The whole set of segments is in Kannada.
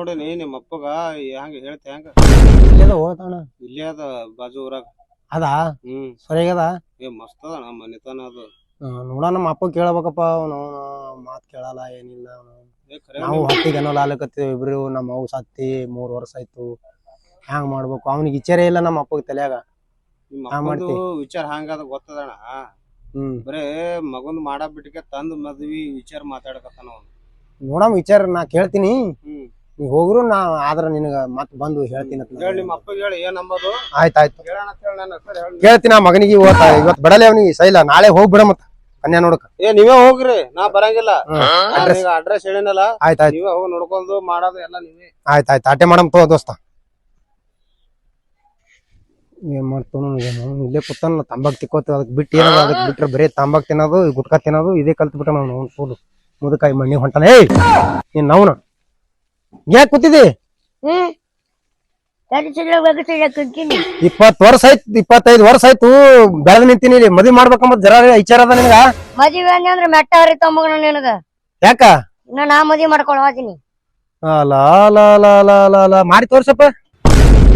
ನೋಡಿನಿ ನಿಮ್ಮ ಅಪ್ಪಗ ಹೆಂಗ ಹೇಳ್ತಿ ಹೆಂಗ. ಇಲ್ಲದ ಹೋತಾಣ ಇಲ್ಲೇ ಅದ ಬಾಜು ಊರಾಗ. ಅದ? ಹ್ಮ್. ಸರಿಯಾಗದ ಏ ಮಸ್ತ್ ಅದ ನಮ್ಮ ಮನೆತನ ಅದು. ನೋಡ ನಮ್ಮ ಅಪ್ಪ ಕೇಳಬೇಕಪ್ಪ ಅವನು ಮಾತ್ ಕೇಳಲ್ಲ ಏನಿಲ್ಲ ಅವ್ನು. ಏ ಖರೆ ನಾವು ಹತ್ತಿಗೆ ಏನೋ ಲಾಲಕತ್ತೀವಿ ಇಬ್ರು ನಮ್ಮ ಅವು ಸತ್ತಿ ಮೂರ್ ವರ್ಷ ಆಯ್ತು. ಹ್ಯಾಂಗ್ ಮಾಡ್ಬೇಕು? ಅವ್ನಿಗೆ ಇಚ್ಛೆ ಇಲ್ಲ ನಮ್ಮ ಅಪ್ಪ ತಲ್ಯಾಗ. ನಿಮ್ಮ ಹಾ, ಅಪ್ಪಂದು ವಿಚಾರ ಹಂಗದ ಗೊತ್ತದಣ ಹ್ಮ್. ಬರೇ ಮಗನ್ ಮಾಡ ಬಿಟ್ಟಿಗೆ ತಂದ್ ಮದ್ವಿ ವಿಚಾರ ಮಾತಾಡಕತ್ತಾನ ಅವ್ನು. ನೋಡಮ್ ವಿಚಾರ ನಾ ಕೇಳ್ತೀನಿ. ಹ್ಮ್. ನೀ ಹೋಗ್ರು ನಾ ಆದ್ರ ನಿನಗ ಮತ್ ಬಂದು ಹೇಳ್ತೀನಿ ಅಂತ ಹೇಳಿ ನಿಮ್ಮ ಅಪ್ಪಗೆ ಹೇಳಿ ಏನ್ ನಂಬೋದು? ಆಯ್ತಾಯ್ತು. ಹೇಳಣ ಅಂತ ಹೇಳಿ ನನ್ನ ಹೆಸರು ಹೇಳಿ. ಕೇಳ್ತೀನಿ ಆ ಮಗನಿಗೆ ಇವತ್ತ ಇವತ್ತು ಬಿಡಲ್ಲ ಅವನಿಗೆ ಸೈಲ ನಾಳೆ ಹೋಗ್ಬಿಡ ಮತ್ತ ಕನ್ಯಾ ನೋಡಕ. ಏ ನೀವೇ ಹೋಗ್ರಿ ನಾ ಬರಂಗಿಲ್ಲ. ಅಡ್ರೆಸ್ ಅಡ್ರೆಸ್ ಹೇಳಿನಲ್ಲ ಆಯ್ತಾಯ್ತು. ನೀವೇ ಹೋಗಿ ನೋಡ್ಕೊಂಡು ಮಾಡೋದು ಎಲ್ಲ ನೀವೇ. ಆಯ್ತಾಯ್ತು. ಆಟೆ ಮಾಡಮ್ ತೋ ದೋಸ್ತ. ಏನ್ ಮಾಡ್ತಾನು ಏನೋ ಇಲ್ಲೇ ಕೂತಾನ ತಂಬಾಕ್ ತಿಕ್ಕೋತ ಅದಕ್ಕೆ ಬಿಟ್ಟು ಏನದ ಅದಕ್ಕೆ ಬಿಟ್ರೆ ಬರೀ ತಂಬಾಕ್ ತಿನ್ನೋದು ಗುಟ್ಕಾ ತಿನ್ನೋದು ಇದೇ ಕಲ್ತ್ ಬಿಟ್ಟ ನಾವು ಅವ್ನು ಫುಲ್ ಮುದಕಾಯಿ ಮಣ್ಣಿ ಹೊಂಟಾನ. ಏಯ್ ನೀನ್ ನವ್ನ. ಯಾಕೆ ಕೂತಿದಿ? ಹ್ಮ್. ಗಾಡಿ ಸಿಡ್ಲಾಗ ಕುಂತೀನಿ. ಇಪ್ಪತ್ ವರ್ಷ ಆಯ್ತು ಇಪ್ಪತ್ತೈದು ವರ್ಷ ಆಯ್ತು ಬೆಳೆದ್ ನಿಂತೀನಿ ಇಲ್ಲಿ. ಮದ್ವಿ ಮಾಡ್ಬೇಕಂಬ ಜರ ವಿಚಾರ ಅದ ನಿನಗ? ಮದ್ವೆ ಅಂದೆ ಅಂದ್ರೆ ಮೆಟ್ಟ ಹರಿತಾವ ಮಗನ ನಿನಗ. ಯಾಕ? ಇನ್ನ ನಾ ಮದುವೆ ಅಲ ಮಾಡಿ ತೋರ್ಸಪ್ಪ.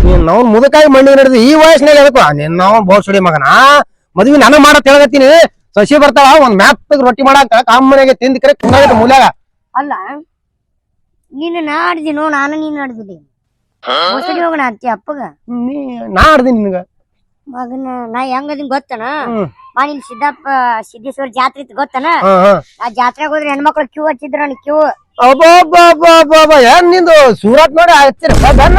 ನಾವ್ ನಾವು ಮುದಕಾಯಿ ಮಣ್ಣಿಗೆ ನಡೆದು ಈ ವಯಸ್ಸಿನಾಗ ಎದಕ್ಕೂ ನಿನ್ನ ನಾವು ಬೋಸುಡಿ ಮಗನ? ಮದ್ವಿ ನಾನು ಮಾಡತ್ ಹೇಳಕತ್ತೀನಿ. ಸಸಿ ಬರ್ತಾವ ಒಂದ್ ಮ್ಯಾಪ್ ರೊಟ್ಟಿ ಮಾಡಾಕ ಕಾಮನೆಗೆ ತಿಂದ್ ಕರೆ ಕುಂದಾಗತ್ತೆ ಮೂಲ್ಯಾಗ. ಅಲ್ಲ ನೀನು ನಾ ಆಡ್ದಿನೋ ನಾನು ನೀನ್ ಆಡ್ದಿನಿ ಮೊಸಡಿ ಹೋಗೋಣ ಅಂತಿ ಅಪ್ಪಗ? ನೀ ನಾ ಆಡ್ದೀನಿ ನಿನಗ. ಮಗನ ನಾ ಹೆಂಗದಿನ್ ಗೊತ್ತನ? ಮಾ ಮಾನಿನ್ ಸಿದ್ದಪ್ಪ ಸಿದ್ದೇಶ್ವರ ಜಾತ್ರೆ ಇತ್ತು ಗೊತ್ತನ? ಆ ಜಾತ್ರೆಗೆ ಹೋದ್ರೆ ಹೆಣ್ಮಕ್ಳು ಕ್ಯೂ ಹಚ್ಚಿದ್ರ ನನ್ ಕ್ಯೂ? ಅಬ್ಬಬ್ಬಬ್ಬಬ್ಬ ಏನ್ ನಿಂದು? ಸೂರತ್ ನೋಡಿ ಹಚ್ಚಿರ ಬನ್ನ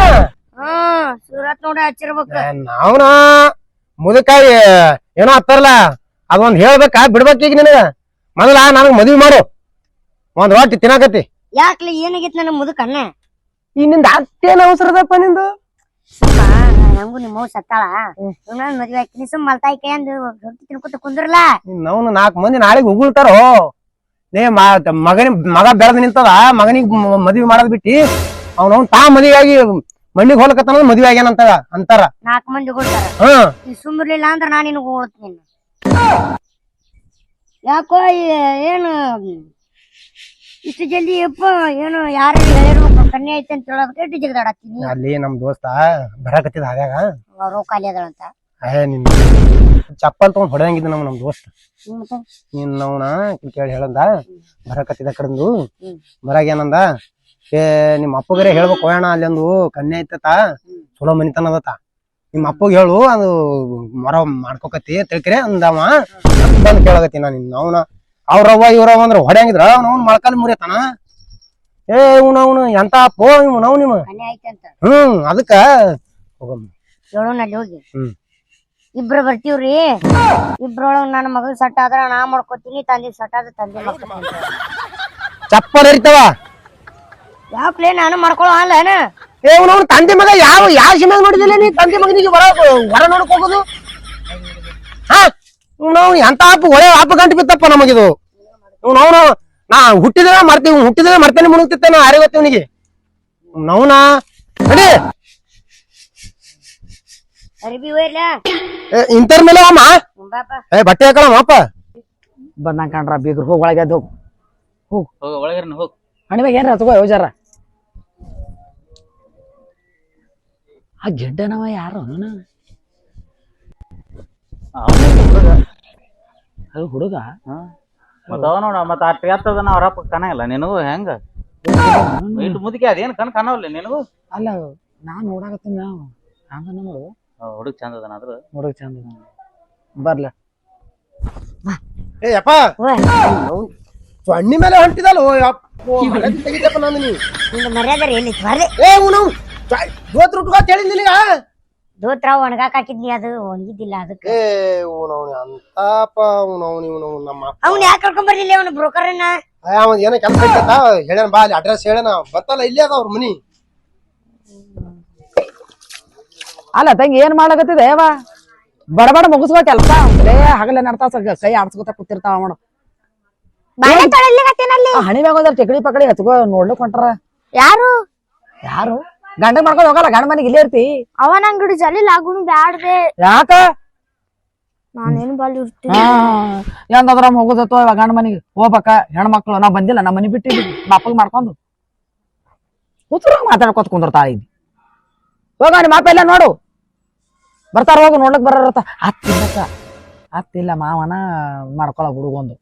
ಸೂರತ್ ನೋಡಿ ಹಚ್ಚಿರ್ಬೇಕು. ನಾವ್ನ ಮುದಕಾಯಿ ಏನೋ ಹತ್ತಾರಲ್ಲ ಅದೊಂದ್ ಹೇಳ್ಬೇಕಾ? ಬಿಡ್ಬೇಕೀಗ ನಿನಗ. ಮೊದಲ ನನಗ್ ಮದ್ವಿ ಮಾಡು. ಒಂದ್ ರೊಟ್ಟಿ ತಿನ್ನಾಕತ್ತಿ. ಯಾಕ್ಲಿ ಏನಾಗಿತ್ತು ನನ್ನ ಮುದುಕಣ್ಣ ಈ ನಿಂದ ಅಷ್ಟೇನ್ ಅವಸರದಪ್ಪ ನಿಂದು? ಸುಮ್ಮ ನಂಗೂ ನಿಮ್ಮ ಅವ್ವ ಸತ್ತಾಳ. ಮದ್ವೆ ಹಾಕಿನಿ ಸುಮ್ಮ ಮಲ್ತಾಯಿ ಕೈ ಅಂದು ರೊಟ್ಟಿ ತಿನ್ಕೊತ ಕುಂದ್ರಲ್ಲ ನಾವು ನಾಲ್ಕು ಮಂದಿ ನಾಳೆಗೆ ಉಗುಳ್ತಾರೋ? ನೇ ಮಗನಿ ಮಗ ಬೆಳೆದ ನಿಂತದ ಮಗನಿಗೆ ಮದ್ವಿ ಮಾಡೋದ್ ಬಿಟ್ಟಿ ಅವ್ನವ್ನ ತಾ ಮದ್ವಿಯಾಗಿ ಮಣ್ಣಿಗೆ ಹೋಲಕತ್ತಾನ ಆಗ್ಯಾನ ಅಂತ ಅಂತಾರ? ನಾಲ್ಕು ಮಂದಿ ಉಗುಳ್ತಾರ. ಹ್ಮ್ ನೀ ಸುಮ್ಮಿರ್ಲಿಲ್ಲ ಅಂದ್ರೆ ನಾನು ನಿನಗೆ ಉಗುಳ್ತೀನಿ ಯಾಕೋ ಈ- ಏನು ಇಷ್ಟು ಜಲ್ದಿ ಅಪ್ಪ ಏನು ಯಾರು ಕನ್ಯೆ ಐತೆ ಅಂತ ಹೇಳೋದಕ್ಕೆ ಇಟ್ಟು ಜಿಗದಾಡತ್ತೀನಿ ಅಲ್ಲಿ ನಮ್ ದೋಸ್ತ ಬರಾಕತ್ತಿದ ಹಾದ್ಯಾಗ ಖಾಲಿ ಅದಳಂತ ಅಯ್ಯ ನಿನ್ ಚಪ್ಪಲ್ ತಗೊಂಡ್ ಹೊಡೆದಂಗಿದ್ದ ನಮ್ ನಮ್ ದೋಸ್ತ. ನಿನ್ನ ನೀನ್ ನವ್ನ ಕೇಳಿ ಹೇಳಂದ ಬರಕತ್ತಿದ ಕಡಂದು. ಬರಾಗ ಏನಂದ ಏ ನಿಮ್ಮ ಅಪ್ಪಗರೆ ಹೇಳ್ಬೇಕು ಅಲ್ಲಿ ಒಂದು ಕನ್ಯೆ ಐತತ. ಚಲೋ ಮನಿತನ ಅದತ ನಿಮ್ಮ ಅಪ್ಪಗೆ ಹೇಳು ಅದು ಮರ ಮಾಡ್ಕೋಕತಿ ತಿಳ್ಕರೆ ಅಂದವ. ಬಂದ್ ಕೇಳಕತ್ತಿ ನಾ ನಿನ್ನ ಅವನ. ಅವ್ರವ್ವ ಇವ್ರವ್ವ ಅಂದ್ರ ಹೊಡ್ಯಾಂಗಿದ್ರ ಅವ್ನ ಮೊಳಕಾಲ್ ಮುರಿಯತಾನ ಏ ಇವ್ನ ಅವ್ನು ಎಂತ ಪೋ ಇವ್ ನಾವು ನಿಮ್ಮ ಹ್ಮ್ ಅದಕ್ಕ ಹೋಗಮ್ಮ ಹೇಳೋಣ ಅಲ್ಲಿ ಹೋಗಿ. ಹ್ಮ್. ಇಬ್ರು ಬರ್ತೀವ್ರಿ. ಇಬ್ರೊಳಗ್ ನನ್ನ ಮಗ ಸಟ್ ಆದ್ರ ನಾ ಮಾಡ್ಕೊತೀನಿ ತಂದಿ ಸಟ್ ಆದ್ರ ತಂದಿ ಮಾಡ್ಕೊತೀನಿ. ಚಪ್ಪಲ್ ಯಾವ ಪ್ಲೇನ್ ನಾನು ಮಾಡ್ಕೊಳೋ ಅಲ್ಲ ಏ ಅವ್ನು ತಂದೆ ಮಗ ಯಾವ ಯಾವ ಸಿನಿಮಾ ನೋಡಿದಿಲ್ಲ ನೀ? ತಂದೆ ಮಗನಿಗೆ ಹೊರ ಹೊರ ನೋಡಕ್ ಹೋಗೋದು? ಹಾ? ನಾವು ಎಂತ ಆಪು ಒಳ್ಳೆ ಹಬ್ಬ ಗಂಟು ಬಿತ್ತಪ್ಪ ನಮಗಿದು. ಇವ್ನು ಅವನು ನಾ ಹುಟ್ಟಿದ್ರೆ ಮಾಡ್ತೀವಿ ಹುಟ್ಟಿದ್ರೆ ಮಾಡ್ತೇನೆ ಮುಳುಗ್ತಿತ್ತೇನ ಯಾರಿಗೆ ಗೊತ್ತ ಇವನಿಗೆ. ನವ್ನ ನಡಿ. ಒಯ್ಲ ಮೇಲೆ ಅಮ್ಮ ಏ ಬಟ್ಟೆ ಹಾಕಳಮ್ಮ ಅಪ್ಪ ಬಂದಂಗ ಕಂಡ್ರ ಬೀಗ್ರು ಹೋಗಿ ಒಳಗೆ ಎದ್ದು ಹೋಗ್. ಹೋಗ. ಒಳಗರ ಹೋಗ್. ಹಣಿವಾಗ ಏನ್ರ ತಗೋ ಯೋಜಾರ ಆ ಗೆಡ್ಡನವ ಯಾರು? ಅವನು ಹುಡುಗ. ಅದು ಹುಡುಗ? ಮತ್ತ ಅವ ನೋಡ ಮತ್ತ ಅಟ್ ನಾ ಅವರಪ್ಪ ಕನ ಇಲ್ಲ. ನಿನಗೂ ಹೆಂಗ? ಇಟ್ಟು ಮುದುಕಿ ಅದೇನ್ ಕಣ್ ಕಾಣವಲ್ಲ ನಿನಗೂ? ಅಲ್ಲ ನಾ ನೋಡಾಕತ್ತೀನಿ ನಾವು. ಹಂಗ ನೋಡು. ಹುಡುಗ ಚಂದ ಅದನ ಅದ್ರ ಹುಡುಗ ಚಂದ ಅದಾನ. ಬರ್ಲ. ಏ ಅಪ್ಪ ಸೊಣ್ಣಿ ಮೇಲೆ ಹೊಂಟಿದಲ್ಲ ಯಪ್ಪೋ, ತೆಗಿತಪ್ಪ ನಂದು ನೀ ನಿಂದು ಮರ್ಯಾದೆ ಎಲ್ಲಿ? ಬರ್ರಿ. ಏ ಇವ್ನು ಜೋತ್ ರುಟ್ಕೋ ಹೇಳಿ ನಿನಗ. ದೋತ್ರ ಒಣಗಾಕ್ ಹಾಕಿದ್ನಿ ಅದು ಒಣಗಿದ್ದಿಲ್ಲ ಅದಕ್ಕೆ. ಏ ಅವ್ನವ್ನ ಅಂತಾಪ ಅವ್ನವ್ನ ಇವ್ನು ನಮ್ಮ ಅಪ್ಪ. ಅವ್ನ ಯಾಕೆ ಕರ್ಕೊಂಡ್ ಬರ್ಲಿಲ್ಲ ಅವನು ಬ್ರೋಕರ್ನ ಅವ ಏನೋ ಕೆಲಸ ಹೇಳ್ಯಾನ ಬಾ ಅಲ್ಲಿ ಅಡ್ರೆಸ್ ಹೇಳ್ಯಾನ. ಬರ್ತಲ್ಲ ಇಲ್ಲೇ ಅದ ಅವ್ರ ಮನಿ. ಅಲ್ಲ ತಂಗಿ ಏನ್ ಮಾಡಕತ್ತಿದೆ ಯವ್ವ ಬಡಬಡ ಬಡ ಮುಗಿಸ್ಕೋ ಕೆಲಸ. ಬರೇ ಹಗಲೇ ನಡ್ತಾ ಕೈ ಆಡ್ಸ್ಕೊತ ಕೂತಿರ್ತಾವ ಮಾಡು ಬಾಳೆ ತೊಳಿಲಿಕತ್ತೇನಲ್ಲಿ ಆ ಹಣಿ ಮ್ಯಾಗ ಚಕಡಿ ಪಕಡಿ ಹತ್ಕೋ ನೋಡ್ಲಿಕ್ ಹೊಂಟಾರ. ಯಾರು? ಯಾರು? ಗಂಡ ಮಾಡ್ಕೊಂಡು ಹೋಗಲ್ಲ ಗಂಡ ಮನೆಗೆ ಇಲ್ಲೇ ಇರ್ತಿ. ಅವನ ಅಂಗಡಿ ಜಲ್ಲಿ ಲಾಗುನು ಬ್ಯಾಡ್ದೆ. ಯಾಕ? ನಾನೇನು ಬಾಲಿ ಇರ್ತೀನಿ ಹಾ ಎಂದಾದ್ರ ಹೋಗೋದತ್ತೋ ಇವಾಗ ಗಂಡ ಮನೆಗೆ ಹೋಗ್ಬೇಕ? ಹೆಣ್ಮಕ್ಳು ನಾವ್ ಬಂದಿಲ್ಲ ನಮ್ಮ ಮನೆ ಬಿಟ್ಟಿ ಬಾಪಗ್ ಮಾಡ್ಕೊಂಡು. ಕೂತ್ರಾಗ ಮಾತಾಡ್ಕೊತ ಕುಂದಿರ್ತಾಳ ಇಲ್ಲಿ ಹೋಗ ನಿಮ್ಮ ಮಾಪ ಎಲ್ಲ ನೋಡು. ಬರ್ತಾರ ಹೋಗು ನೋಡ್ಲಕ್ ಬರೋರತ್ತ ಅತ್ತಿಲ್ಲಕ್ಕ ಅತ್ತಿಲ್ಲ ಮಾವನ ಮಾಡ್ಕೊಳ ಹುಡುಗೊಂದು.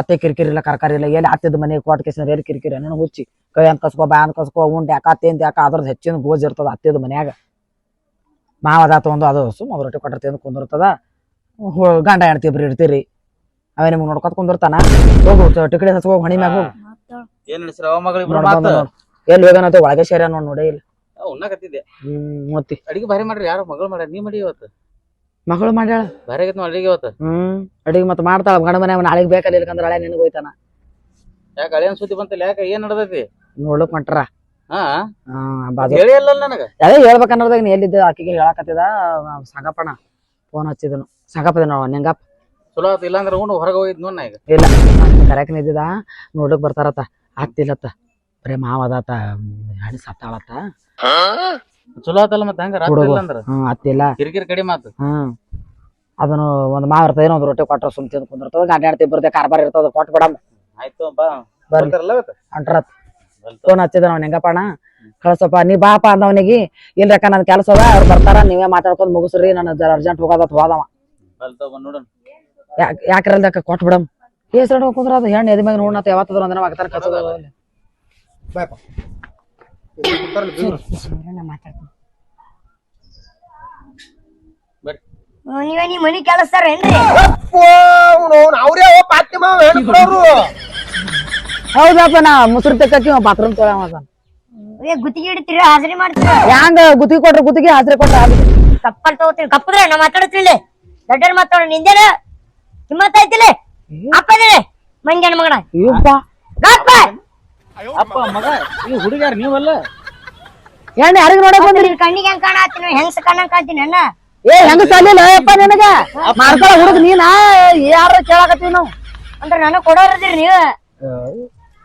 ಅತ್ತೆ ಕಿರಿಕಿರಿ ಇಲ್ಲ ಕರ್ಕಾರಿ ಇಲ್ಲ ಎಲ್ಲಿ ಅತ್ತಿದ ಮನೆ ಕೋಟ್ ಕೇಸಿನ ಎಲ್ಲಿ ಕಿರಿಕಿರಿ? ನನಗೆ ಹುಚ್ಚಿ. ಕೈ ಅಂತ ಕಸ್ಕೋ ಬಾ ಅಂತ ಕಸ್ಕೋ ಉಂಡು ಯಾಕ ಅಂತ ಯಾಕ ಅದ್ರದ್ದು ಹೆಚ್ಚಿನ ಗೋಜ್ ಇರ್ತದ ಅತ್ತಿದ ಮನ್ಯಾಗ. ಮಾವದ ತೊಗೊಂಡು ಅದು ಸುಮ್ಮ ಅದ್ರ ರೊಟ್ಟಿ ಕೊಟ್ಟರೆ ತಿಂದು ಕುಂದಿರ್ತದ. ಗಂಡ ಹೆಣ್ತಿ ಇಬ್ರು ಇರ್ತೀರಿ. ಅವೇ ನಿಮ್ಗೆ ನೋಡ್ಕೊತ ಕುಂದಿರ್ತಾನ. ಹೋಗು ಟಿಕಡಿ ಹಸ್ಕೋ ಹಣಿ ಮ್ಯಾಗ ಹೋಗು. ಎಲ್ಲಿ ಹೋಗನತ್ತೆ ಒಳಗೆ ಸೇರ್ಯಾನ ನೋಡಿ ನೋಡಿ ಇಲ್ಲ. ಉಣ್ಣಕತ್ತಿದ್ದೆ. ಹ್ಮ್ ಮತ್ತಿ ಅಡಿಗೆ ಬಾರಿ ಮಾಡ್ರಿ ಯಾರು ಮಗಳು ಮಾಡ್ಯಾರ? ನೀ ಮಾಡಿ ಇವತ್ತು. ಮಗಳು ಮಾಡ್ಯಾಳ. ಭಾರಿ ಆಗೈತ್ ಅಡಿಗೆ ಇವತ್ತು. ಹ್ಮ್ ಅಡಿಗೆ ಮತ್ತೆ ಮಾಡ್ತಾಳ. ಗಂಡ ಮನೆ ನಾಳೆಗೆ ಬೇಕಲ್ಲ ಇಲ್ಲ ಹಳೆ ನಿನಗೆ ಹೋಯ್ತಾನ. ಯಾಕೆ ಹಳೆಯನ್ ಸುದ್ದಿ ಬಂತಲ್ಲ? ಯಾಕೆ ಏನ್ ನಡ್ದೈತಿ? ನೋಡ್ಲಕ್ ಹೊಂಟ್ರ? ಹಾ. ಬಾಜು. ಹೇಳಿ ಅಲ್ಲ ನನಗ. ಅದೇ ಹೇಳ್ಬೇಕನ್ನೋದಾಗ ನೀ ಎಲ್ಲಿದ್ದ? ಆಕಿಗೆ ಹೇಳಕತ್ತಿದ ಸಂಗಪ್ಪಣ ಫೋನ್ ಹಚ್ಚಿದನು. ಸಂಗಪ್ಪದ ನಾವು ನಿಂಗಪ್ಪ. ಚಲೋ ಆತ ಇಲ್ಲಾಂದ್ರ ಉಣ್ಣು ಹೊರಗೆ ಹೋಗಿದ್ ನೋಡ್ ಈಗ. ಇಲ್ಲ ಕರೆಕ್ ನಿದ್ದಿದ ನೋಡ್ಲಿಕ್ ಬರ್ತಾರತ್ತ. ಆಗ್ತಿಲ್ಲತ್ತ. ಬರೇ ಮಾವ ಅದಾತ ಸತ್ತಾಳತ್ತ. ಚಲೋ ಆತಲ್ಲ ಮತ್ತೆ ಹಂಗ ಹ್ಮ್ ಅತ್ತಿಲ್ಲ ಕಿರಿಕಿರಿ ಕಡಿಮೆ ಆತು. ಹ್ಮ್. ಅದನ್ನು ಒಂದ್ ಮಾವ ಇರ್ತದೆ ಒಂದು ರೊಟ್ಟಿ ಕೊಟ್ರ ಸುಮ್ ತಿಂದ್ ಕುಂದಿರ್ತದ ಗಾಡಿ ಆಡ್ತಿ ಬರ್ತದೆ ಕಾರ್ಬಾರ್ ಇರ್ತದ ಕೊಟ್ಟು ಬಿಡಮ್ ಆಯ್ತು ಬಾ. ಬರ್ತಾರಲ್ಲ ಅಂಟ್ರತ್ ಫೋನ್ ಹಚ್ಚಿದ ಅವ್ನ ಹೆಂಗಪ್ಪಣ ಕಳ್ಸಪ್ಪ ನೀ ಬಾಪ ಅಂದವನಿಗೆ ಇಲ್ರಕ್ಕ ನನ್ ಕೆಲಸ ಅದ ಅವ್ರು ಬರ್ತಾರ ನೀವೇ ಮಾತಾಡ್ಕೊಂಡ್ ಮುಗಿಸ್ರಿ ನಾನು ಜರ ಅರ್ಜೆಂಟ್ ಹೋಗೋದತ್ ಹೋದವ. ಕೊಟ್ಬಿಡಮ್ ಯಾಕ್ರಲ್ದಕ್ಕ ಕೊಟ್ಟು ಬಿಡಮ್. ಹೆಸರು ಕುಂದ್ರ ಅದು ಹೆಣ್ಣು ಎದಿ ಮ್ಯಾಗ ನೋಡ್ನತ್ತ ಯಾವತ್ತದ್ರ ಒಂದಿನ ಆಗ್ತಾರ ಬರ್ರಿ. ನೀವ ನೀ ಮನಿ ಕೆಲಸ ಅವ್ರೇ ಪಾತಿ ಮಾವ ಹೇಳ್ಕೊಡೋರು ಹೌದಪ್ಪ ನಾ ಮುಸುರು ತೆಕ್ಕಿ ಬಾತ್ರೂಮ್ ತೊಗೊಳವ. ಏ ಗುತ್ತಿಗೆ ಹಿಡಿತೀರ ಹಾಜರಿ ಮಾಡ್ತೀರ? ಹ್ಯಾಂಗ ಗುತ್ತಿಗೆ ಕೊಟ್ರ ಗುತ್ತಿಗೆ ಹಾಜರಿ ಕೊಟ್ರ ಕಪ್ಪಲ್ ತಗೋತೀರಿ. ಕಪ್ಪದ್ರೆ ನಾ ಮಾತಾಡತ್ರಿಲ್ಲ ದೊಡ್ಡರ್ ಮಾತಾಡ ನಿಂದೇನ? ಹಿಮ್ಮತ್ ಐತಿಲ್ಲ ಅಪ್ಪದಿಲ್ಲ ಮಂಗ್ಯಾನ ಮಗನ. ಅಯ್ಯಪ್ಪ. ಗಪ್ಪ! ಅಪ್ಪ ಮಗ ಈ ಹುಡುಗ್ಯಾರ ನೀವಲ್ಲ? ಏನ್ ಯಾರಿಗ ನೋಡಕ್ ಬಂದ್ರಿ? ಕಣ್ಣಿಗೆ ಹೆಂಗ್ ಕಾಣತ್ತೀನಿ ಹೆಂಗ್ಸ ಕಣ್ಣಂಗ್ ಕಾಣ್ತೀನಿ ಅಣ್ಣ? ಏ ಹೆಂಗ ಸಾಲಿಲ್ಲ ಅಪ್ಪ ನಿನಗ? ಮಾಡ್ಕೊಳ ಹುಡುಗ ನೀನಾ? ಯಾರ ಕೇಳಾಕತ್ತೀವಿ ನಾವು? ಅಂದ್ರ ನನಗ್ ಕೊಡೋರದಿರಿ ನೀವು?